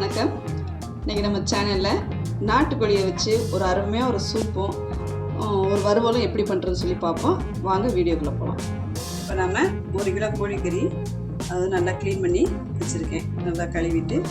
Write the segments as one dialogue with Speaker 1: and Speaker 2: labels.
Speaker 1: வணக்கம். இன்றைக்கி நம்ம சேனலில் நாட்டுக்கோழியை வச்சு ஒரு அருமையாக ஒரு சூப்பும் ஒரு வறுவலும் எப்படி பண்ணுறதுன்னு சொல்லி பார்ப்போம். வாங்க வீடியோக்குள்ளே போகலாம் இப்போ நம்ம ஒரு கிலோ கோழிக்கறி அது நல்லா க்ளீன் பண்ணி வச்சுருக்கேன். நல்லா கழுவிட்டு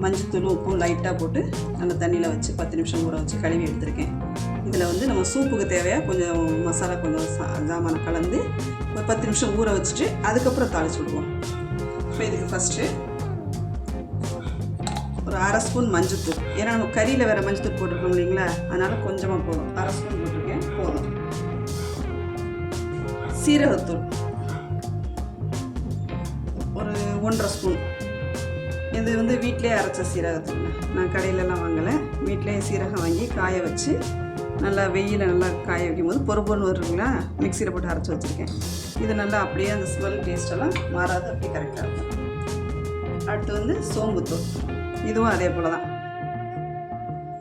Speaker 1: மஞ்சத்தூள் உப்பு லைட்டாக போட்டு நல்லா தண்ணியில் வச்சு பத்து நிமிஷம் ஊற வச்சு கழுவி எடுத்திருக்கேன். இதில் வந்து நம்ம சூப்புக்கு தேவையாக கொஞ்சம் மசாலா கொஞ்சம் சா- கலந்து ஒரு பத்து நிமிஷம் ஊற வச்சுட்டு அதுக்கப்புறம் தாளிச்சு விடுவோம். இப்போ இதுக்கு ஃபஸ்ட்டு அரை ஸ்பூன் மஞ்சத்தூள் ஏன்னா நம்ம கறியில் வேறு மஞ்சத்தூள் போட்டிருக்கோம் இல்லைங்களா? அதனால் கொஞ்சமாக போதும். அரை ஸ்பூன் போட்டிருக்கேன். போதும். சீரகத்தூள். ஒரு ஒன்றரை ஸ்பூன். இது வந்து வீட்டிலே அரைச்ச சீரகத்தூள். நான் கடையிலலாம் வாங்கலை. வீட்டிலேயே சீரகம் வாங்கி காய வச்சு நல்லா வெயில் நல்லா காய வைக்கும் போது பொறு வருங்களா? மிக்சியில் போட்டு அரைச்சி வச்சுருக்கேன். இது நல்லா அப்படியே அந்த ஸ்மெல் டேஸ்டெல்லாம் மாறாது. அப்படியே கரெக்டாக இருக்கும். அடுத்து வந்து சோம்புத்தூள். இதுவும் அதே போல் தான்.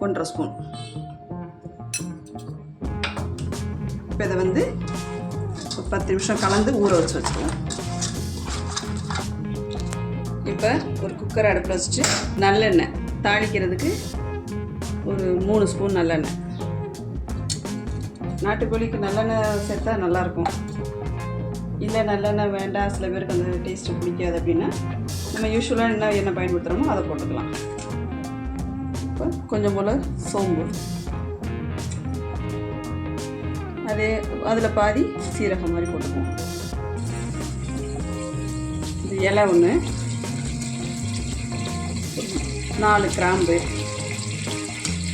Speaker 1: ஒன்றரை ஸ்பூன். இப்போ இதை வந்து ஒரு பத்து நிமிஷம் கலந்து ஊற வச்சு வச்சுருவோம் இப்போ ஒரு குக்கர் அடுப்பில் வச்சுட்டு நல்லெண்ணெய் தாளிக்கிறதுக்கு ஒரு மூணு ஸ்பூன் நல்லெண்ணெய். நாட்டுக்கோழிக்கு நல்லெண்ணெய் சேர்த்தா நல்லாயிருக்கும் இல்லை நல்லெண்ணெய் வேண்டாம். சில பேருக்கு அந்த டேஸ்ட்டு பிடிக்காது அப்படின்னா நம்ம யூஸ்வலாக என்ன என்ன பயன்படுத்துகிறோமோ அதை போட்டுக்கலாம். இப்போ கொஞ்சம் போல் சோம்பு. அதே அதில் பாதி சீரகம் மாதிரி போட்டுக்குவோம். இது இலை ஒன்று நாலு கிராம்பு.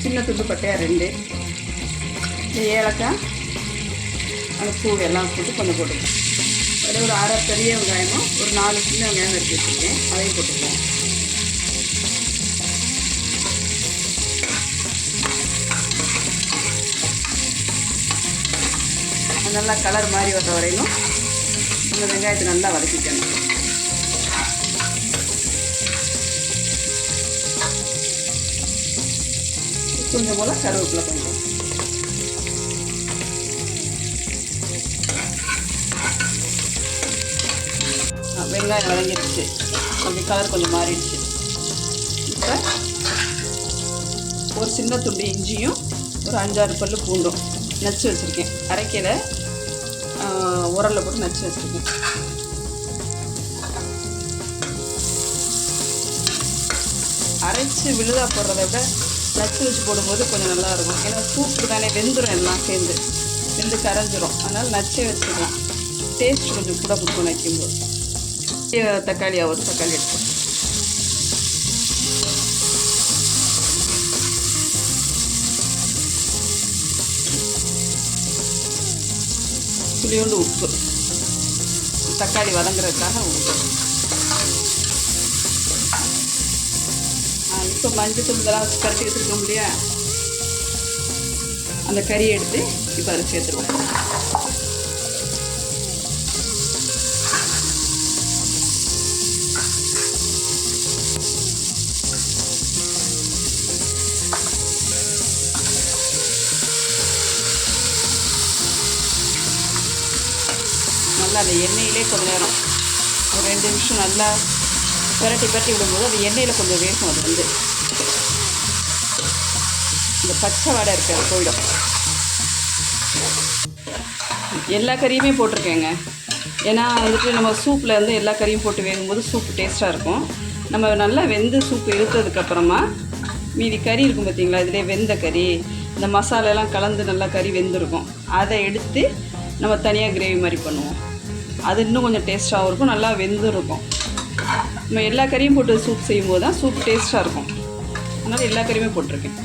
Speaker 1: சின்ன துண்டு பட்டையாக ரெண்டு. இந்த ஏலக்காய் அந்த பூ எல்லாம் போட்டு கொஞ்சம் போட்டுக்கலாம். அதில் ஒரு அரை பெரிய வெங்காயமும் ஒரு நாலு சின்ன வெங்காயம் எடுத்து வச்சுருக்கேன். அதையும் போட்டுக்கலாம். நல்லா கலர் மாதிரி வர்ற வரையிலும் அந்த வெங்காயத்தை நல்லா வதக்கிக்கணும். கொஞ்சம் போல் கருவேப்பிலை கொஞ்சம். வெங்காயம் வதங்கிடுச்சு கொஞ்சம் கலர் கொஞ்சம் மாறிடுச்சு. இப்போ ஒரு சின்ன துண்டு இஞ்சியும் ஒரு அஞ்சாறு பல் பூண்டும் நச்சு வச்சுருக்கேன். அரைக்கையில் உரலில் போட்டு நச்சு வச்சுருக்கேன். அரைச்சி விழுதா போடுறத விட நச்சு வச்சு போடும்போது கொஞ்சம் நல்லாயிருக்கும் ஏன்னா சூப்பு தானே வெந்துடும் எல்லாம் சேர்ந்து. வெந்து கரைஞ்சிரும். அதனால் நச்சே வச்சுக்கலாம். டேஸ்ட் கொஞ்சம் கூட கொடுக்கும் வைக்கும்போது தக்காளியாக ஒரு தக்காளி எடுத்து துளியோண்டு உப்பு தக்காளி வதங்குறதுக்காக உப்பு இப்போ மஞ்சள் தூள் இதெல்லாம் கரைச்சி வச்சுருக்கோம் இல்லையா அந்த கறியை எடுத்து இப்போ அதை சேர்த்துருவோம் நல்லா அந்த எண்ணெயிலே கொஞ்ச நேரம் ஒரு ரெண்டு நிமிஷம் நல்லா பெரட்டி பெரட்டி விடும்போது அது எண்ணெயில் கொஞ்சம் வேகும் அது வந்து. இந்த பச்சை வாடை இருக்காது போயிடும். எல்லா கறியுமே போட்டிருக்கேங்க. ஏன்னா வந்துட்டு நம்ம சூப்பில் வந்து எல்லா கறியும் போட்டு வேகும்போது சூப் டேஸ்ட்டாக இருக்கும். நம்ம நல்லா வெந்து சூப் இழுத்ததுக்கப்புறமா மீதி கறி இருக்கும் பார்த்தீங்களா இதிலே வெந்த கறி இந்த மசாலாலாம் கலந்து நல்லா கறி வெந்திருக்கும். அதை எடுத்து நம்ம தனியாக கிரேவி மாதிரி பண்ணுவோம். அது இன்னும் கொஞ்சம் டேஸ்ட்டாகவும் இருக்கும் நல்லா வெந்தும் இருக்கும் நம்ம எல்லா கறியும் போட்டு சூப் செய்யும்போது தான் சூப் டேஸ்ட்டாக இருக்கும். அதனால் எல்லா கறியுமே போட்டிருக்கேன்.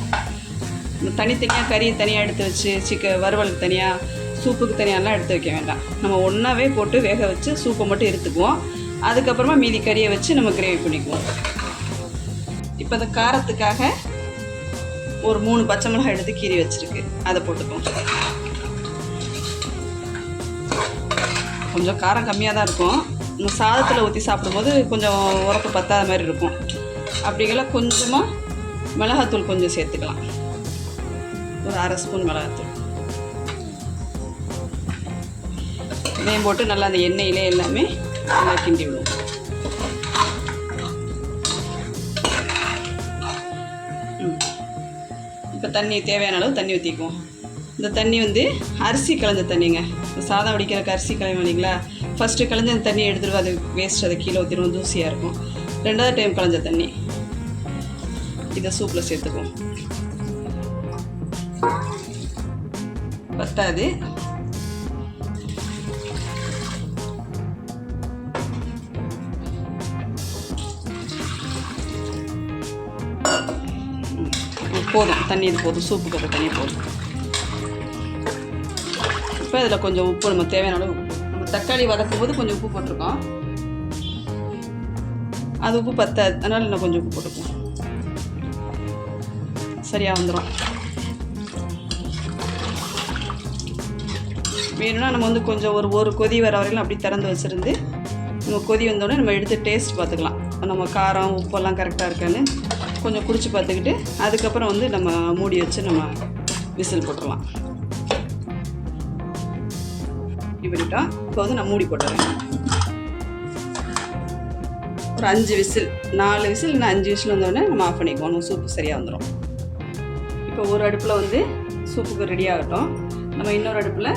Speaker 1: தனித்தனியாக கறியை தனியாக எடுத்து வச்சு சிக்க வறுவலுக்கு தனியாக சூப்புக்கு தனியாலாம் எடுத்து வைக்க வேண்டாம். நம்ம ஒன்றாவே போட்டு வேக வச்சு சூப்பை மட்டும் எடுத்துக்குவோம். அதுக்கப்புறமா மீதி கறியை வச்சு நம்ம கிரேவி பண்ணிக்குவோம். இப்போ இந்த காரத்துக்காக ஒரு மூணு பச்சை மிளகாய் எடுத்து கீறி வச்சுருக்கு. அதை போட்டுக்குவோம். கொஞ்சம் காரம் கம்மியாக தான் இருக்கும். நம்ம சாதத்தில் ஊற்றி சாப்பிடும்போது கொஞ்சம் உரப்பு பத்தாத மாதிரி இருக்கும். அப்படிங்கள கொஞ்சமாக மிளகாத்தூள் கொஞ்சம் சேர்த்துக்கலாம். ஒரு அரை ஸ்பூன் மிளகாத்தூள். இதையும் போட்டு நல்லா அந்த எண்ணெயிலே எல்லாமே நல்லா கிண்டி விடுவோம். இப்போ தண்ணி தேவையான அளவு தண்ணி ஊற்றிக்குவோம் இந்த தண்ணி வந்து அரிசி கலந்த தண்ணிங்க. சாதம் வடிக்கிறக்கு அரிசி கலையும் இல்லைங்களா? ஃபஸ்ட்டு கலைஞ்ச அந்த தண்ணியை எடுத்துருவோம் அது வேஸ்ட் அதை கீழே ஊற்றிடுவோம் தூசியாக இருக்கும். ரெண்டாவது டைம் கலைஞ்ச தண்ணி. இதை சூப்பில் சேர்த்துக்குவோம். பத்தாது. போதும். தண்ணி இது போதும். சூப்பு கட்ட தண்ணி போதும். இப்போ இதில் கொஞ்சம் உப்பு நம்ம தேவையான அளவு உப்பு நம்ம தக்காளி வதக்கும் போது கொஞ்சம் உப்பு போட்டிருக்கோம். அது உப்பு பத்தாது. அதனால் இன்னும் கொஞ்சம் உப்பு போட்டுப்போம் சரியாக வந்துடும் வேணும்னா நம்ம வந்து கொஞ்சம் ஒரு ஒரு கொதி வர வரையிலும் அப்படி திறந்து வச்சுருந்து நம்ம கொதி வந்தோடனே நம்ம எடுத்து டேஸ்ட் பார்த்துக்கலாம். நம்ம காரம் உப்பெல்லாம் கரெக்டாக இருக்கான்னு கொஞ்சம் குடிச்சு பார்த்துக்கிட்டு அதுக்கப்புறம் வந்து நம்ம மூடி வச்சு நம்ம விசில் போட்டுடலாம். இப்படி பண்ணிட்டோம் இப்போ வந்து நான் மூடி போட்டுறேன். ஒரு அஞ்சு விசில் நாலு விசில் இல்லை அஞ்சு விசில் வந்தோடனே நம்ம ஆஃப் பண்ணிக்குவோம். நம்ம சூப்பு சரியாக வந்துடும் இப்போ ஒரு அடுப்பில் வந்து சூப்புக்கு ரெடி ஆகட்டும். நம்ம இன்னொரு அடுப்பில்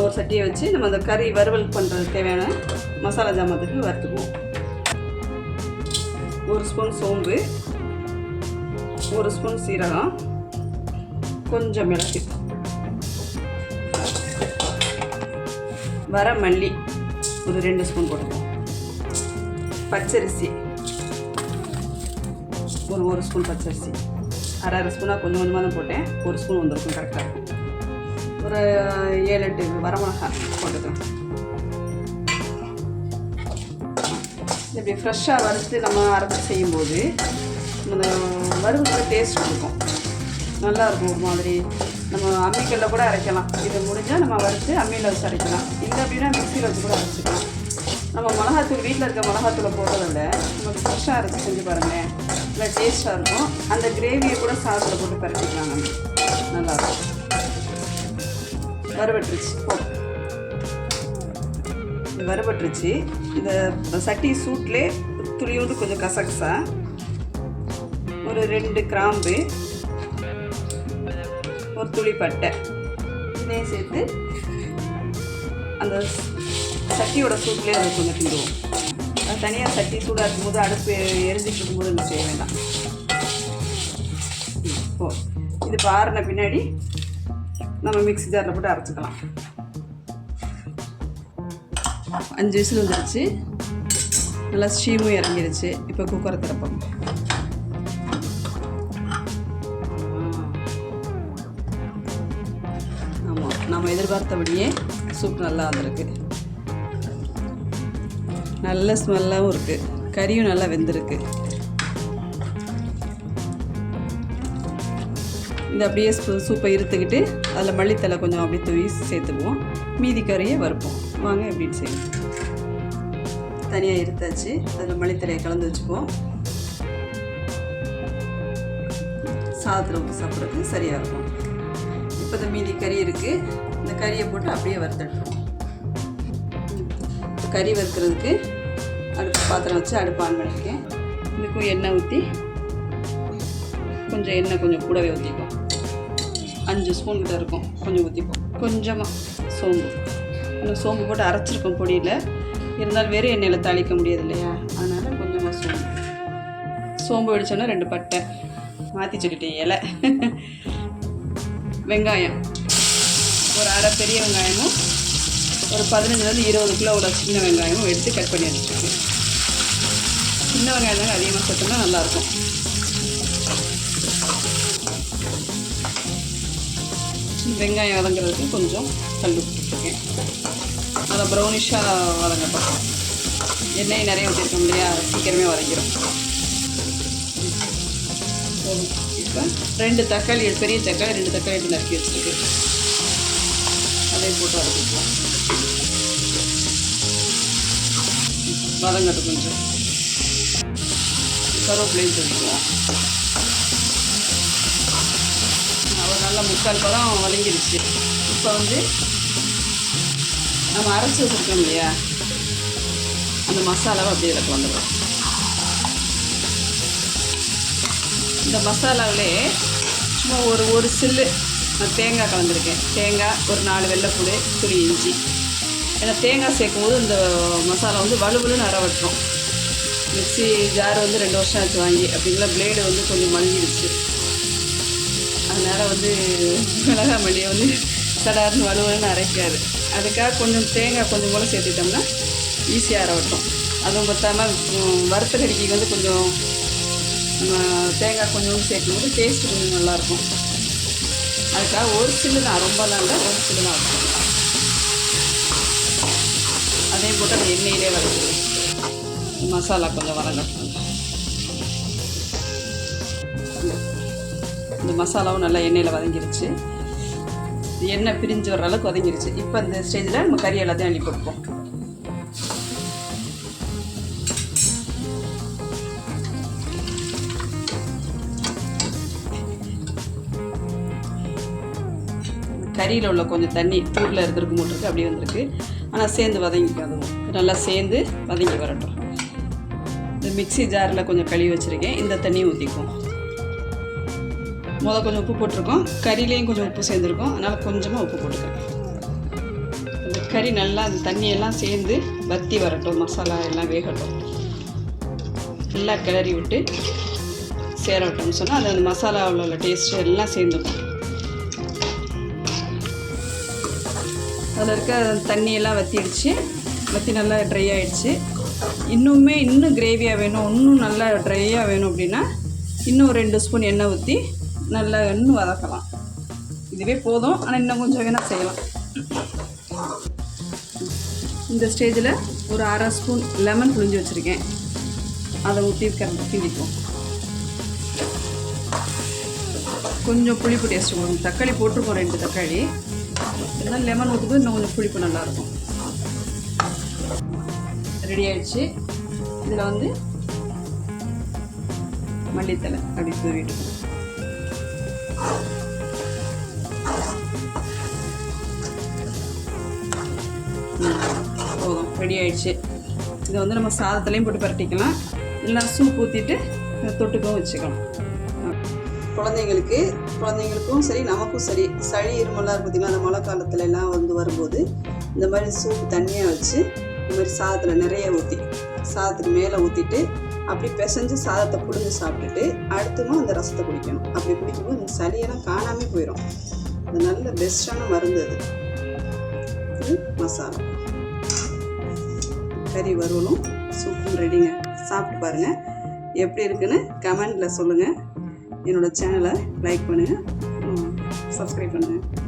Speaker 1: ஒரு சட்டியை வச்சு நம்ம அந்த கறி வறுவல் பண்ணுறதுக்கு தேவையான மசாலா ஜாமத்துக்கு வறுத்துக்குவோம். ஒரு ஸ்பூன் சோம்பு ஒரு ஸ்பூன் சீரகம் கொஞ்சம் மிளகு. வர மல்லி. ஒரு ரெண்டு ஸ்பூன் போட்டுக்குவோம் பச்சரிசி. ஒரு ஒரு ஸ்பூன் பச்சரிசி. அரை அரை ஸ்பூனாக கொஞ்சம் கொஞ்சமாக தான் போட்டேன். ஒரு ஸ்பூன் வந்திருக்கும் கரெக்டாக இருக்கும். ஒரு ஏழு எட்டு வரமிளகா போட்டுக்கலாம். இப்படி ஃப்ரெஷ்ஷாக வறுத்து நம்ம அரைச்சி செய்யும்போது அந்த வறுவலுக்கு டேஸ்ட் கொடுக்கும். நல்லா இருக்கும் ஒரு மாதிரி. நம்ம அம்மிக்கல்ல கூட அரைக்கலாம். இது முடிஞ்சால் நம்ம வறுத்து அம்மியில் வச்சு அரைக்கலாம். இல்லை அப்படின்னா மிக்சியில் வச்சு கூட அரைச்சிக்கலாம். நம்ம மிளகாத்தூள் வீட்டில் இருக்க மிளகாத்தூளை போடுறத விட நம்ம ஃப்ரெஷ்ஷாக அரைச்சி செஞ்சு பாருங்களேன். நல்லா டேஸ்ட்டாக இருக்கும். அந்த கிரேவியை கூட சாதத்தில் போட்டு பரட்டிக்கலாம் நம்ம. நல்லாயிருக்கும் வறுபட்டுருச்சு. போ. வறுபட்டுருச்சு. இந்த சட்டி சூட்லே துளியோடு கொஞ்சம் கசகசா ஒரு ரெண்டு கிராம்பு. ஒரு துளி பட்டை இதையும் சேர்த்து அந்த சட்டியோட சூட்லேயே அதை கொஞ்சம் கிண்டுவோம் அது தனியாக சட்டி சூடாக இருக்கும்போது அடுப்பு எரிஞ்சிட்டு இருக்கும்போது நம்ம செய்ய வேண்டாம். ஓ இது இப்போ ஆறின பின்னாடி நம்ம மிக்ஸி ஜாரில் போட்டு அரைச்சிக்கலாம். அஞ்சு விசில் வந்துருச்சு. நல்லா ஸ்டீமும் இறங்கிருச்சு. இப்போ குக்கரை திறப்போம். எதிர்பார்த்தபடியே சூப் நல்லா வந்திருக்கு. நல்ல ஸ்மெல்லாகவும் இருக்குது கறியும் நல்லா வெந்திருக்கு. இந்த அப்படியே சூப்பை இருத்துக்கிட்டு அதில் மல்லித்தலை கொஞ்சம் அப்படியே தூவி சேர்த்துக்குவோம். மீதி கறியை வறுப்போம். வாங்க எப்படின்னு செய்யணும்? தனியாக இருத்தாச்சு அதில் மல்லித்தலையை கலந்து வச்சுக்குவோம். சாதத்தில் ஊற்றி சாப்பிட்றதுக்கு சரியாக இருக்கும். இப்போ இந்த மீதி கறி இருக்குது இந்த கறியை போட்டு அப்படியே வறுத்துடுறோம் கறி வறுக்கிறதுக்கு அடுப்பு பாத்திரம் வச்சு அடுப்பு ஆன் பண்ணியிருக்கேன் இதுக்கும் எண்ணெய் ஊற்றி கொஞ்சம் எண்ணெய் கொஞ்சம் கூடவே ஊற்றிப்போம் அஞ்சு ஸ்பூன் கிட்ட இருக்கும். கொஞ்சம் ஊற்றிப்போம் கொஞ்சமாக சோம்பு. இன்னும் சோம்பு போட்டு அரைச்சிருக்கோம் பொடியில். இருந்தாலும் வெறும் எண்ணெயில் தாளிக்க முடியாது இல்லையா? அதனால் கொஞ்சமாக சோம்பு. சோம்பு வெடிச்சோன்னா ரெண்டு பட்டை. மாற்றி சொல்லிட்டேன் இலை. வெங்காயம். ஒரு அரை பெரிய வெங்காயமும் ஒரு பதினஞ்சுலேருந்து இருபது கிலோவோட சின்ன வெங்காயமும் எடுத்து கட் பண்ணி வச்சுருக்கேன் சின்ன வெங்காயம் தாங்க அதிகமாக சேர்த்தோம்னா நல்லாயிருக்கும். வெங்காயம் வதங்குறதுக்கு கொஞ்சம் கல் விட்டுருக்கேன் அதை ப்ரௌனிஷாக வதங்கட்டும் எண்ணெய் நிறைய ஊற்றிருக்கோம் இல்லையா? சீக்கிரமே வதங்கிடும் போதும் இப்போ ரெண்டு தக்காளி பெரிய தக்காளி ரெண்டு தக்காளி எடுத்து நறுக்கி வச்சுருக்கேன். அதையும் போட்டு வதக்கிக்கலாம். வதங்கட்டும் கொஞ்சம். கருவேப்பிலையும் சேர்த்துக்குவோம் அவர் நல்லா முக்கால் பழம் வதங்கிடுச்சு இப்போ வந்து நம்ம அரைச்சி வச்சுருக்கோம் இல்லையா? அந்த மசாலாவை அப்படியே இதில் கலந்துடுறோம் இந்த மசாலாவிலே சும்மா ஒரு ஒரு சில்லு நான் தேங்காய் கலந்துருக்கேன். தேங்காய் ஒரு நாலு வெள்ளைப்பூடு புளி இஞ்சி. ஏன்னா தேங்காய் சேர்க்கும் போது இந்த மசாலா வந்து வலுவலுன்னு அரை வட்டுரும். மிக்ஸி ஜார் வந்து ரெண்டு வருஷம் ஆச்சு வாங்கி. அப்படிங்களா பிளேடு வந்து கொஞ்சம் மழுங்கிடுச்சு. அதனால் வந்து மிளகாய் மல்லியை வந்து சடார்னு வலுவலுன்னு அரைக்காது. அதுக்காக கொஞ்சம் தேங்காய் கொஞ்சம் கூட சேர்த்துட்டோம்னா ஈஸியாக அரைவட்டும் அதுவும் பார்த்தாமல் வறுத்த கடிக்கு வந்து கொஞ்சம் நம்ம தேங்காய் கொஞ்சம் சேர்க்கும்போது டேஸ்ட்டு கொஞ்சம் நல்லாயிருக்கும். அதுக்காக ஒரு சில்லு தான் ரொம்பலாம் இல்லை ஒரு சில்லு தான் இருக்கும் அதையும் போட்டு அந்த எண்ணெயிலே வதக்கிடுவேன் மசாலா கொஞ்சம் வதங்கட்டும். இந்த மசாலாவும் நல்லா எண்ணெயில் வதங்கிருச்சு. எண்ணெய் பிரிஞ்சு வர அளவுக்கு வதங்கிருச்சு. இப்போ இந்த ஸ்டேஜில் நம்ம கறி எல்லாத்தையும் அள்ளி கொடுப்போம் கறியில் உள்ள கொஞ்சம் தண்ணி தூரில் இருந்திருக்கு மூட்டிருக்கு அப்படியே வந்திருக்கு. ஆனால் சேர்ந்து வதங்கிக்கும் அதுவும் நல்லா சேர்ந்து வதங்கி வரட்டும். இந்த மிக்ஸி ஜாரில் கொஞ்சம் கழுவி வச்சுருக்கேன். இந்த தண்ணி ஊற்றிக்கும் முதல் கொஞ்சம் உப்பு போட்டிருக்கோம். கறியிலையும் கொஞ்சம் உப்பு சேர்ந்துருக்கும். அதனால் கொஞ்சமாக உப்பு போட்டுக்கேன் அந்த கறி நல்லா அந்த தண்ணியெல்லாம் சேர்ந்து வத்தி வரட்டும். மசாலா எல்லாம் வேகட்டும். நல்லா கிளறி விட்டு சேர விட்டோம்னு சொன்னால் அது அந்த மசாலாவில் உள்ள டேஸ்ட்டு எல்லாம் சேர்ந்துக்கும். அதில் இருக்க தண்ணியெல்லாம் வற்றிடுச்சு வற்றி நல்லா ட்ரை ஆகிடுச்சு இன்னுமே இன்னும் கிரேவியாக வேணும். இன்னும் நல்லா ட்ரையாக வேணும் அப்படின்னா இன்னும் ஒரு ரெண்டு ஸ்பூன் எண்ணெய் ஊற்றி நல்லா இன்னும் வதக்கலாம். இதுவே போதும். ஆனால் இன்னும் கொஞ்சம் வேணால் செய்யலாம். இந்த ஸ்டேஜில் ஒரு அரை ஸ்பூன் லெமன் புழிஞ்சு வச்சுருக்கேன். அதை ஊற்றி கிண்டிப்போம் கொஞ்சம் புளிப்பு டேஸ்ட் கொடுக்கும் தக்காளி போட்டிருக்கோம் ரெண்டு தக்காளி. இருந்தாலும் லெமன் ஊற்றுக்கு இன்னும் கொஞ்சம் புளிப்பு நல்லாயிருக்கும். ரெடி ஆயிடுச்சு. இதில் வந்து மல்லித்தலை அப்படி தூவிட்டு. போதும். ரெடி ஆயிடுச்சு. இதை வந்து நம்ம சாதத்துலேயும் போட்டு பரட்டிக்கலாம். இல்லை சூப் ஊற்றிட்டு தொட்டுக்கவும் வச்சுக்கலாம். குழந்தைங்களுக்கு குழந்தைங்களுக்கும் சரி நமக்கும் சரி சளி இருமலாக இருக்கு அந்த மழை காலத்துல எல்லாம் வந்து வரும்போது இந்த மாதிரி சூப் தண்ணியாக வச்சு இந்த மாதிரி சாதத்தில் நிறைய ஊற்றி சாதத்துக்கு மேலே ஊற்றிட்டு அப்படி பிசைஞ்சு சாதத்தை புழிஞ்சு சாப்பிட்டுட்டு அடுத்துமா அந்த ரசத்தை குடிக்கணும். அப்படி குடிக்கும்போது இந்த சளியெல்லாம் காணாமல் போயிடும் அது நல்ல பெஸ்ட்டான மருந்து அது. மசாலா. கறி வறுவலும் சூப்பும் ரெடிங்க சாப்பிட்டு பாருங்கள் எப்படி இருக்குன்னு கமெண்டில் சொல்லுங்கள் என்னோடய சேனலை லைக் பண்ணுங்கள் சப்ஸ்கிரைப் பண்ணுங்கள்